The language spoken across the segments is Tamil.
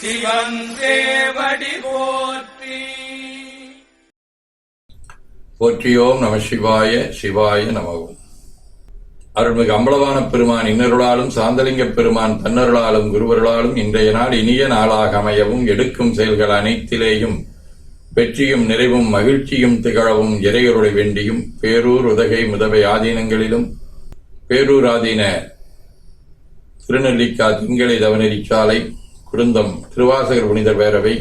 சிவன் சேவடி போற்றி. போற்றியோம் நம சிவாய சிவாய நமவும். அருள்மிகு அம்பலவான பெருமான் இன்னருளாலும் சாந்தலிங்க பெருமான் தன்னருளாலும் குருவருளாலும் இன்றைய நாள் இனிய நாளாக அமையவும் எடுக்கும் செயல்கள் அனைத்திலேயும் வெற்றியும் நிறைவும் மகிழ்ச்சியும் திகழவும் இறையருளை வேண்டியும் பேரூர் உதகை முதவை ஆதீனங்களிலும் பேரூர் ஆதீன திருநெல்லிக்கா திங்களை தவநெறிச்சாலை குடும்பம் திருவாசகர் புனிதர் பேரவை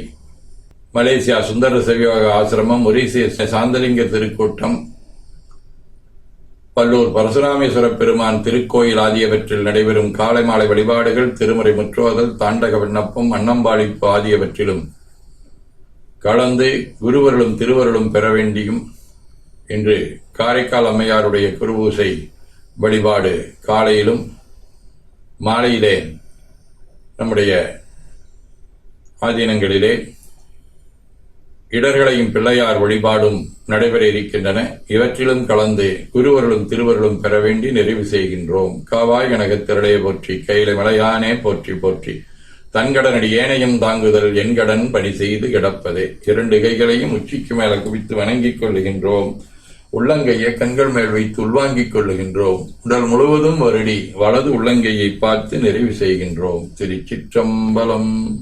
மலேசியா சுந்தர சேவியோக ஆசிரமம் ஒரிசிய சாந்தலிங்க திருக்கூட்டம் பல்லூர் பரசுராமேஸ்வர பெருமான் திருக்கோயில் ஆகியவற்றில் நடைபெறும் காலை மாலை வழிபாடுகள் திருமுறை முற்றோதல் தாண்டக விண்ணப்பம் அன்னம்பாளிப்பு ஆகியவற்றிலும் கலந்து குருவருளும் திருவருளும் பெற வேண்டியும் இன்று காரைக்கால் அம்மையாருடைய குருபூசை வழிபாடு காலையிலும் மாலையிலே நம்முடைய ஆதீனங்களிலே இடர்களையும் பிள்ளையார் வழிபாடும் நடைபெற இருக்கின்றன இவற்றிலும் கலந்து குருவர்களும் திருவருளும் பெற வேண்டி நிறைவு செய்கின்றோம். காவாய் கனகத்திரளே போற்றி கையில மலையானே போற்றி போற்றி. தன்கடனடி ஏனையும் தாங்குதல் என்கடன் பணி செய்து கிடப்பதே. இரண்டு கைகளையும் உச்சிக்கு மேல குவித்து வணங்கிக் கொள்ளுகின்றோம். உள்ளங்கையை கண்கள் மேல் வைத்து உள்வாங்கிக் கொள்ளுகின்றோம். உடல் முழுவதும் வருடி வலது உள்ளங்கையை பார்த்து நிறைவு செய்கின்றோம். திருச்சிற்றம்பலம்.